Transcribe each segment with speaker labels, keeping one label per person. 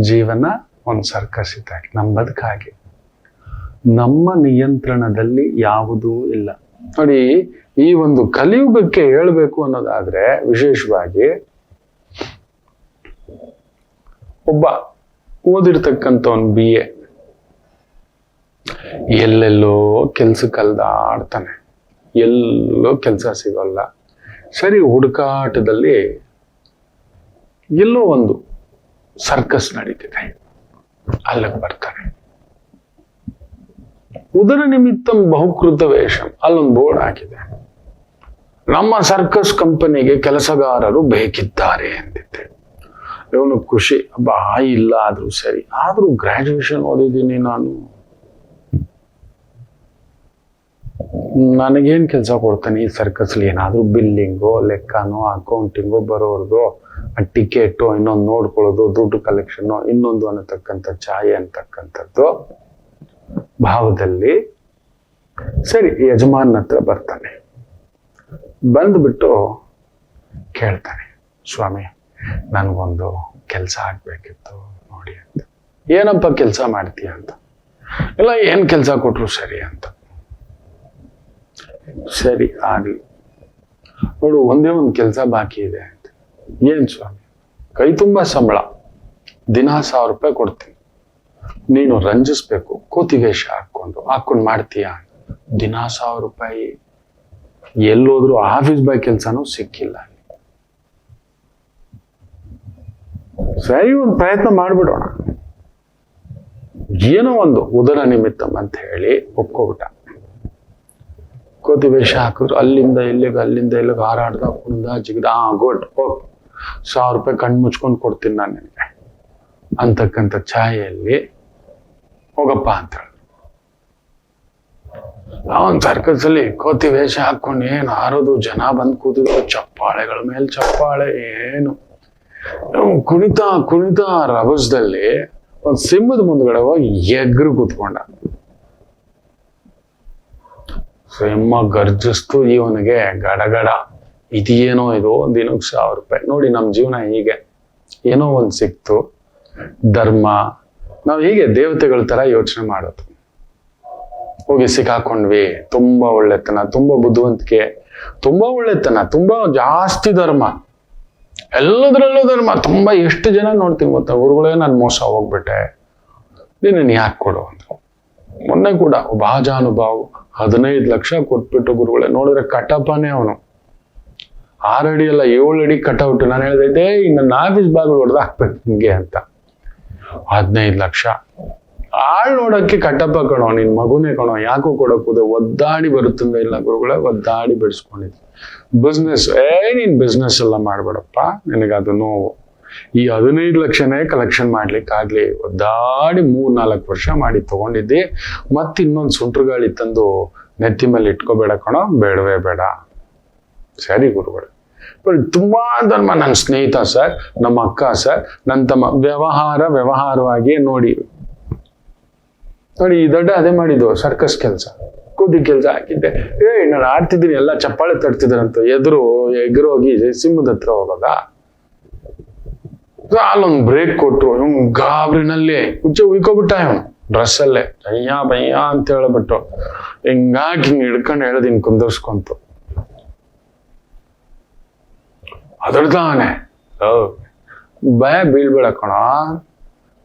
Speaker 1: ಜೀವನ ಒಂದು ಸರ್ಕಸ್ ಇದ್ದಾಗೆ ನಮ್ಮ ನಮ್ಮ ನಿಯಂತ್ರಣದಲ್ಲಿ ಯಾವುದೂ ಇಲ್ಲ. ನೋಡಿ, ಈ ಒಂದು ಕಲಿಯುಗಕ್ಕೆ ಹೇಳಬೇಕು ಅನ್ನೋದಾದ್ರೆ ವಿಶೇಷವಾಗಿ ಒಬ್ಬ ಓದಿರ್ತಕ್ಕಂಥವನ್ ಬಿ ಎ ಎಲ್ಲೆಲ್ಲೋ ಕೆಲ್ಸಕ್ಕೆ ಕಲ್ದಾಡ್ತಾನೆ. ಎಲ್ಲೋ ಕೆಲಸ ಸಿಗೋಲ್ಲ. ಸರಿ, ಹುಡುಕಾಟದಲ್ಲಿ ಎಲ್ಲೋ ಒಂದು ಸರ್ಕಸ್ ನಡೀತಿದೆ. ಅಲ್ಲಿಗೆ ಬರ್ತಾರೆ. ಉದರ ನಿಮಿತ್ತಂ ಬಹುಕೃತ ವೇಷ. ಅಲ್ಲೊಂದು ಬೋರ್ಡ್ ಹಾಕಿದೆ. ನಮ್ಮ ಸರ್ಕಸ್ ಕಂಪನಿಗೆ ಕೆಲಸಗಾರರು ಬೇಕಿದ್ದಾರೆ ಅಂತಿದ್ದೆ. ಇವನು ಖುಷಿ ಹಬ್ಬ ಇಲ್ಲ, ಆದ್ರೂ ಸರಿ. ಆದ್ರೂ ಗ್ರಾಜುಯೇಷನ್ ಓದಿದ್ದೀನಿ ನಾನು. ನನಗೇನು ಕೆಲಸ ಕೊಡ್ತಾನೆ ಈ ಸರ್ಕಸ್ಲಿ? ಏನಾದರೂ ಬಿಲ್ಲಿಂಗೋ ಲೆಕ್ಕನೋ ಅಕೌಂಟಿಂಗೋ ಬರೋರ್ದು ಟಿಕೆಟು, ಇನ್ನೊಂದು ನೋಡ್ಕೊಳ್ಳೋದು, ದುಡ್ಡು ಕಲೆಕ್ಷನ್ನು ಇನ್ನೊಂದು ಅನ್ನತಕ್ಕಂಥ ಛಾಯೆ ಅಂತಕ್ಕಂಥದ್ದು ಭಾವದಲ್ಲಿ ಸರಿ ಯಜಮಾನ್ ಹತ್ರ ಬರ್ತಾನೆ. ಬಂದ್ಬಿಟ್ಟು ಕೇಳ್ತಾನೆ, ಸ್ವಾಮಿ, ನನಗೊಂದು ಕೆಲಸ ಆಗ್ಬೇಕಿತ್ತು, ನೋಡಿ ಅಂತ. ಏನಪ್ಪ ಕೆಲಸ ಮಾಡ್ತೀಯ ಅಂತ? ಇಲ್ಲ, ಏನು ಕೆಲಸ ಕೊಟ್ರು ಸರಿ ಅಂತ. ಸರಿ ಆಗ್ಲಿ. ನೋಡು, ಒಂದೇ ಒಂದು ಕೆಲಸ ಬಾಕಿ ಇದೆ. ಏನ್ ಸ್ವಾಮಿ? ಕೈ ತುಂಬಾ ಸಂಬಳ. ದಿನ ಸಾವಿರ ರೂಪಾಯಿ ಕೊಡ್ತೀನಿ. ನೀನು ರಂಜಿಸ್ಬೇಕು ಕೋತಿ ವೇಷ ಹಾಕೊಂಡು ಹಾಕೊಂಡು ಮಾಡ್ತೀಯ? ದಿನ ಸಾವಿರ ರೂಪಾಯಿ. ಎಲ್ಲೋದ್ರೂ ಆಫೀಸ್ ಬಾಯ್ ಕೆಲ್ಸನೂ ಸಿಕ್ಕಿಲ್ಲ. ಸರಿ, ಒಂದು ಪ್ರಯತ್ನ ಮಾಡ್ಬಿಡೋಣ. ಏನೋ ಒಂದು ಉದರ ನಿಮಿತ್ತ ಅಂತ ಹೇಳಿ ಒಪ್ಕೋಬಿಟ್ಟ. ಕೋತಿ ವೇಷ ಹಾಕಿದ್ರು, ಅಲ್ಲಿಂದ ಇಲ್ಲಿಗೆ ಅಲ್ಲಿಂದ ಇಲ್ಲಿಗೆ ಹಾರಾಡ್ದ ಕುಂದ, ಜಿಗಿದ ಆ ಗುಡ್ ಓಕೆ ಸಾವಿರ ರೂಪಾಯಿ ಕಣ್ಣು ಮುಚ್ಕೊಂಡು ಕೊಡ್ತೀನಿ ನಾನು ನಿನಗೆ. ಅಂತಕ್ಕಂಥ ಛಾಯೆಯಲ್ಲಿ, ಹೋಗಪ್ಪ ಅಂತ ಅವನ್ ಸರ್ಕಸ್ ಅಲ್ಲಿ ಕೋತಿ ವೇಷ ಹಾಕೊಂಡು ಏನು ಹಾರೋದು ಜನ ಬಂದು ಕೂತಿದ್ರು, ಚಪ್ಪಾಳೆಗಳ ಮೇಲೆ ಚಪ್ಪಾಳೆ ಏನು. ಕುಣಿತಾ ಕುಣಿತ ರಭಸದಲ್ಲಿ ಒಂದ್ ಸಿಂಹದ ಮುಂದ್ಗಡೆ ಹೋಗಿ ಎಗ್ರು ಕೂತ್ಕೊಂಡ. ಸಿಂಹ ಗರ್ಜಿಸ್ತು, ಇವನಿಗೆ ಗಡಗಡ. ಇದೇನೋ ಇದು ದಿನಕ್ಕೆ ಸಾವಿರ ರೂಪಾಯಿ. ನೋಡಿ ನಮ್ಮ ಜೀವನ ಹೀಗೆ. ಏನೋ ಒಂದ್ ಸಿಕ್ತು. ಧರ್ಮ. ನಾವು ಹೀಗೆ ದೇವತೆಗಳ ತರ ಯೋಚನೆ ಮಾಡೋದು. ಹೋಗಿ ಸಿಕ್ಕಾಕೊಂಡ್ವಿ. ತುಂಬಾ ಒಳ್ಳೆತನ, ತುಂಬಾ ಬುದ್ಧಿವಂತಿಕೆ, ತುಂಬಾ ಒಳ್ಳೆತನ, ತುಂಬಾ ಜಾಸ್ತಿ ಧರ್ಮ. ಎಲ್ಲದರಲ್ಲೂ ಧರ್ಮ. ತುಂಬಾ ಎಷ್ಟು ಜನ ನೋಡ್ತೀನಿ ಗೊತ್ತಾ? ಗುರುಗಳೇ ನಾನು ಮೋಸ ಹೋಗ್ಬಿಟ್ಟೆ. ನೀನು ಯಾಕೆ ಕೊಡು ಅಂತ. ಮೊನ್ನೆ ಕೂಡ ಒಬ್ಬ ಅನುಭಾವ್ ಹದಿನೈದು ಲಕ್ಷ ಕೊಟ್ಬಿಟ್ಟು ಗುರುಗಳೇ ನೋಡಿದ್ರೆ ಕಟಪನೇ ಅವನು. ಆರು ಅಡಿ ಅಲ್ಲ ಏಳು ಅಡಿ ಕಟೌಟ್ ನಾನು ಹೇಳಿದೆ ಇನ್ನು ಆಫೀಸ್ ಬಾಗಿಲು ಹೊಡೆದು ಹಾಕ್ಬೇಕು ಹಿಂಗೆ ಅಂತ. ಹದಿನೈದು ಲಕ್ಷ. ಆಳ್ ನೋಡಕ್ಕೆ ಕಟ್ಟಪ್ಪ ಕಣೋ, ನಿನ್ ಮಗುನೇ ಕಣೋ, ಯಾಕೋ ಕೊಡೋಕ್ಕೂ ಒದ್ದಾಡಿ ಬರುತ್ತಂದ ಇಲ್ಲ ಗುರುಗಳೇ, ಒದ್ದಾಡಿ ಬೆಳೆಸ್ಕೊಂಡಿದ್ದೆ ಬಿಸ್ನೆಸ್ ಏ, ನೀನ್ ಬಿಸ್ನೆಸ್ ಎಲ್ಲ ಮಾಡ್ಬೇಡಪ್ಪ. ನಿನಗದು ನೋವು. ಈ ಹದಿನೈದು ಲಕ್ಷನೇ ಕಲೆಕ್ಷನ್ ಮಾಡ್ಲಿಕ್ಕೆ ಆಗ್ಲಿ. ಒದ್ದಾಡಿ ಮೂರ್ ನಾಲ್ಕು ವರ್ಷ ಮಾಡಿ ತಗೊಂಡಿದ್ದಿ. ಮತ್ತೆ ಇನ್ನೊಂದು ಸುಂಟ್ರಗಾಳಿ ತಂದು ನೆತ್ತಿ ಮೇಲೆ ಇಟ್ಕೋಬೇಡ ಕಣೋ, ಬೇಡವೇ ಬೇಡ. ಸರಿ ಗುರುಗಳು. ಬಟ್ ತುಂಬಾ ಧರ್ಮ. ನನ್ನ ಸ್ನೇಹಿತ ಸರ್, ನಮ್ಮ ಅಕ್ಕ ಸರ್ ನನ್ನ ತಮ್ಮ ವ್ಯವಹಾರ ವ್ಯವಹಾರವಾಗಿ ನೋಡಿ. ನೋಡಿ, ಈ ದೊಡ್ಡ ಅದೇ ಮಾಡಿದ್ದು ಸರ್ಕಸ್ ಕೆಲಸ. ಕೂದಿ ಕೆಲಸ ಹಾಕಿದ್ದೆ. ಏ, ನಾನು ಆಡ್ತಿದ್ದೀನಿ, ಎಲ್ಲ ಚಪ್ಪಾಳೆ ತಡ್ತಿದ್ದಾರಂತ ಎದುರು ಎಗರು ಹೋಗಿ ಸಿಂಹದ ಹತ್ರ ಹೋಗೋದ? ಅಲ್ಲೊಂದು ಬ್ರೇಕ್ ಕೊಟ್ರು. ಇವ್ನು ಗಾಬ್ರಿನಲ್ಲಿ ಹುಚ್ಚ ಉಯ್ಕೊಬಿಟ್ಟ ಇವನು. ಡ್ರೆಸ್ ಅಲ್ಲೇ. ಅಯ್ಯ ಬಯ್ಯ ಅಂತ ಹೇಳ್ಬಿಟ್ಟು. ಹಿಂಗಾಗಿ ಹಿಂಗ್ ಹಿಡ್ಕೊಂಡು ಹೇಳೋದು ಕುಂದರ್ಸ್ಕೊಂತು. ಅದರ್ತಾನೆ ಭಯ ಬೀಳ್ಬೇಡ ಕಣ.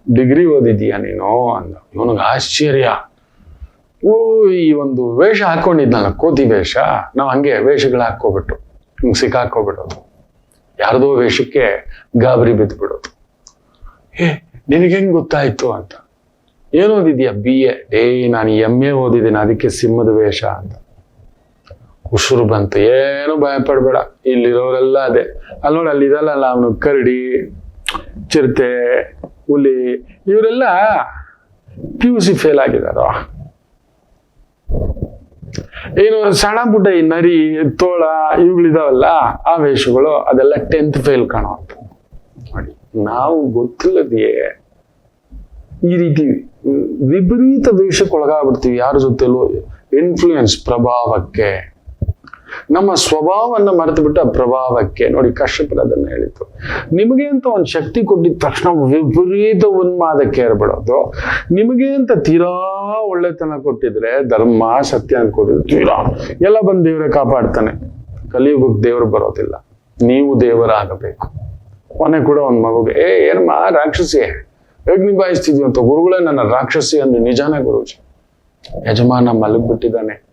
Speaker 1: ಡಿಗ್ರಿ ಓದಿದೀಯ ನೀನು ಅಂದ. ಇವನಿಗೆ ಆಶ್ಚರ್ಯ. ಓ ಈ ಒಂದು ವೇಷ ಹಾಕೊಂಡಿದ್ನಲ್ಲ ಕೋತಿ ವೇಷ. ನಾವು ಹಂಗೆ ವೇಷಗಳು ಹಾಕೋಬಿಟ್ಟು ಹಿಂಗ್ ಸಿಕ್ಕಾಕೋಬಿಡೋದು ಯಾರ್ದೋ ವೇಷಕ್ಕೆ ಗಾಬರಿ ಬಿದ್ದು ಬಿಡೋದು ಏ ನಿನಗೆ ಹೆಂಗೆ ಗೊತ್ತಾಯ್ತು ಅಂತ. ಏನು ಓದಿದ್ಯಾ ಬಿ ಎ ಏ ನಾನು ಎಂ ಎ ಓದಿದ್ದೀನಿ ಅದಕ್ಕೆ ಸಿಂಹದ ವೇಷ ಅಂತ. ಉಸಿರು ಬಂತು. ಏನು ಭಯ ಪಡ್ಬೇಡ ಇಲ್ಲಿರೋರೆಲ್ಲ ಅದೇ. ಅಲ್ಲಿ ನೋಡಿ ಅಲ್ಲಿ ಇದಲ್ಲ ಅವನು ಕರಡಿ, ಚಿರತೆ, ಹುಲಿ, ಇವರೆಲ್ಲ ಪಿ ಯು ಸಿ ಫೇಲ್ ಆಗಿದಾರ? ಏನು ಸಣ್ಣ ಪುಟ್ಟ ಈ ನರಿ, ತೋಳ ಇವುಗಳಿದಾವಲ್ಲ ಆ ವೇಷಗಳು ಅದೆಲ್ಲ ಟೆಂತ್ ಫೇಲ್ ಕಾಣೋ ನೋಡಿ, ನಾವು ಗೊತ್ತಿಲ್ಲದೆಯೇ ಈ ರೀತಿ ವಿಪರೀತ ವೇಷಕ್ಕೆ ಒಳಗಾಗ್ಬಿಡ್ತೀವಿ ಯಾರ ಜೊತೆಲೂ ಇನ್ಫ್ಲೂಯೆನ್ಸ್ ಪ್ರಭಾವಕ್ಕೆ. ನಮ್ಮ ಸ್ವಭಾವವನ್ನು ಮರೆತು ಬಿಟ್ಟು ಆ ಪ್ರಭಾವಕ್ಕೆ ನೋಡಿ ಕಶ್ಯಪರ ಅದನ್ನು ಹೇಳಿತು ನಿಮಗೆ ಅಂತ ಒಂದು ಶಕ್ತಿ ಕೊಟ್ಟಿದ ತಕ್ಷಣ ವಿಪರೀತ ಉನ್ಮಾದಕ್ಕೆ ಏರ್ಬಿಡೋದು ನಿಮಗೆ ಅಂತ ತೀರಾ ಒಳ್ಳೆತನ ಕೊಟ್ಟಿದ್ರೆ ಧರ್ಮ, ಸತ್ಯ ಅಂತ ಕೊಟ್ಟಿದ್ರೆ ತೀರಾ. ಎಲ್ಲ ಬಂದು ದೇವರೇ ಕಾಪಾಡ್ತಾನೆ. ಕಲಿಯುಗಕ್ಕೆ ದೇವರು ಬರೋದಿಲ್ಲ. ನೀವು ದೇವರಾಗಬೇಕು. ಕೊನೆ ಕೂಡ ಒಂದು ಮಗುಗೆ, ಏ, ಏನಮ್ಮ ರಾಕ್ಷಸಿ ಹೇಗೆ ನಿಭಾಯಿಸ್ತಿದ್ವಿ ಅಂತ ಗುರುಗಳೇ ನನ್ನ ರಾಕ್ಷಸಿ ಅಂದ್ರೆ ನಿಜಾನೇ ಗುರುಜಿ. ಯಜಮಾನ ಮಲಗಿಬಿಟ್ಟಿದ್ದಾನೆ.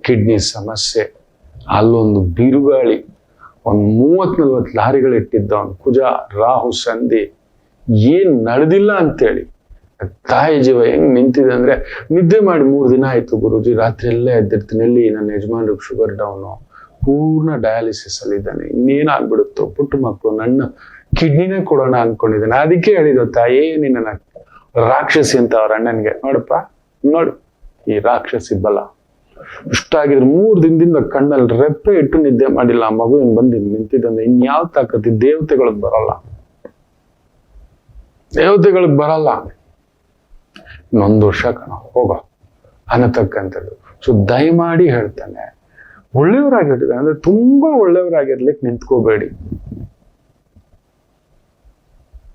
Speaker 1: ಕಿಡ್ನಿ ಸಮಸ್ಯೆ. ಅಲ್ಲೊಂದು ಬಿರುಗಾಳಿ, ಒಂದು ಮೂವತ್ ನಲ್ವತ್ತು ಲಾರಿಗಳು ಇಟ್ಟಿದ್ದ ಅವ್ನು ಕುಜ, ರಾಹು, ಸಂಧಿ, ಏನ್ ನಡೆದಿಲ್ಲ ಅಂತೇಳಿ. ತಾಯಿ ಜೀವ ಹೆಂಗ್ ನಿಂತಿದೆ ಅಂದ್ರೆ, ನಿದ್ದೆ ಮಾಡಿ ಮೂರು ದಿನ ಆಯ್ತು ಗುರುಜಿ, ರಾತ್ರಿ ಎಲ್ಲ ಎದ್ದಿರ್ತೀನಿ, ಎಲ್ಲಿ ನನ್ನ ಯಜಮಾನ್ರಿಗೆ ಶುಗರ್ ಡೌನು, ಪೂರ್ಣ ಡಯಾಲಿಸಿಸ್ ಅಲ್ಲಿ ಇದ್ದಾನೆ, ಇನ್ನೇನ್ ಆಗ್ಬಿಡುತ್ತೋ, ಪುಟ್ಟ ಮಕ್ಕಳು ನನ್ನ ಕಿಡ್ನಿನೇ ಕೊಡೋಣ ಅನ್ಕೊಂಡಿದ್ದಾನೆ. ಅದಕ್ಕೆ ಹೇಳಿದ ತಾಯಿ, ನಿನ್ನ ರಾಕ್ಷಸಿ ಅಂತ ಅವ್ರ ಅಣ್ಣನಿಗೆ, ನೋಡಪ್ಪ, ನೋಡು, ಈ ರಾಕ್ಷಸಿ ಬಲ. ಇಷ್ಟಾಗಿದ್ರೆ ಮೂರು ದಿನದಿಂದ ಕಣ್ಣಲ್ಲಿ ರೆಪ್ಪೆ ಇಟ್ಟು ನಿದ್ದೆ ಮಾಡಿಲ್ಲ ಆ ಮಗು ಏನ್ ಬಂದು ನಿಂತಿದ್ದಂದ್ರೆ ಇನ್ಯಾವ ತಾಕತಿ ದೇವತೆಗಳಿಗೆ ಬರಲ್ಲ. ದೇವತೆಗಳಿಗೆ ಬರಲ್ಲ. ಇನ್ನೊಂದು ವರ್ಷ ಕಣ, ಹೋಗ. ಅನ್ನತಕ್ಕಂಥದ್ದು. ಸೊ ದಯಮಾಡಿ ಹೇಳ್ತಾನೆ. ಒಳ್ಳೆಯವರಾಗಿರ್ತಾರೆ ಅಂದ್ರೆ ತುಂಬಾ ಒಳ್ಳೆಯವರಾಗಿರ್ಲಿಕ್ಕೆ ನಿಂತ್ಕೋಬೇಡಿ.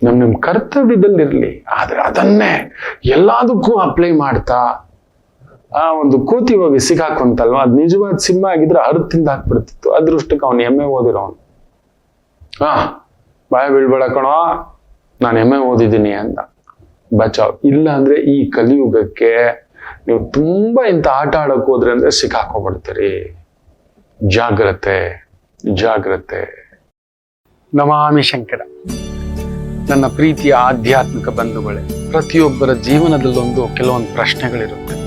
Speaker 1: ನಮ್, ನಿಮ್ ಕರ್ತವ್ಯದಲ್ಲಿರ್ಲಿ. ಆದ್ರೆ ಅದನ್ನೇ ಎಲ್ಲದಕ್ಕೂ ಅಪ್ಲೈ ಮಾಡ್ತಾ ಆ ಒಂದು ಕೋತಿ ಹೋಗಿ ಸಿಕ್ಕಾಕೊಂತಲ್ವ? ಅದ್ ನಿಜವಾದ ಸಿಂಹ ಆಗಿದ್ರೆ ಅರ್ತಿಂದ ಹಾಕ್ಬಿಡ್ತಿತ್ತು. ಅದೃಷ್ಟಕ್ಕೆ ಅವನು ಎಮ್ಮೆ ಓದಿರೋನು ಹಾ ಬಾಯ ಬೀಳ್ಬೇಡ ಕಣೋ. ನಾನು ಎಮ್ಮೆ ಓದಿದ್ದೀನಿ ಅಂತ. ಬಚಾವ್ ಇಲ್ಲ ಅಂದ್ರೆ ಈ ಕಲಿಯುಗಕ್ಕೆ ನೀವು ತುಂಬಾ ಇಂಥ ಆಟ ಆಡಕ್ ಹೋದ್ರೆ ಅಂದ್ರೆ ಸಿಕ್ಕಾಕೋಬಿಡ್ತೀರಿ ಜಾಗ್ರತೆ ಜಾಗ್ರತೆ. ನಮಾಮಿ ಶಂಕರ. ನನ್ನ ಪ್ರೀತಿಯ ಆಧ್ಯಾತ್ಮಿಕ ಬಂಧುಗಳೇ, ಪ್ರತಿಯೊಬ್ಬರ ಜೀವನದಲ್ಲೊಂದು ಕೆಲವೊಂದು ಪ್ರಶ್ನೆಗಳಿರುತ್ತೆ.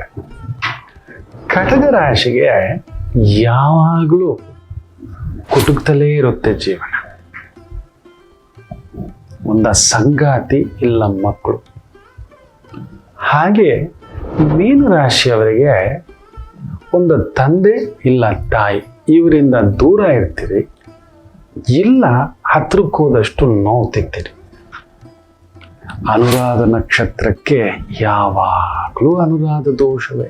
Speaker 1: ಕಟಕ ರಾಶಿಗೆ ಯಾವಾಗಲೂ ಕುಟುಕ್ತಲೇ ಇರುತ್ತೆ ಜೀವನ. ಒಂದ ಸಂಗಾತಿ ಇಲ್ಲ ಮಕ್ಕಳು. ಹಾಗೆ ಮೀನು ರಾಶಿಯವರಿಗೆ ಒಂದು ತಂದೆ ಇಲ್ಲ ತಾಯಿ, ಇವರಿಂದ ದೂರ ಇರ್ತೀರಿ, ಇಲ್ಲ ಹತ್ರಕ್ಕೆ ಹೋದಷ್ಟು ನೋವು ತಿಂತೀರಿ. ಅನುರಾಧ ನಕ್ಷತ್ರಕ್ಕೆ ಯಾವಾಗಲೂ ಅನುರಾಧ ದೋಷವೇ.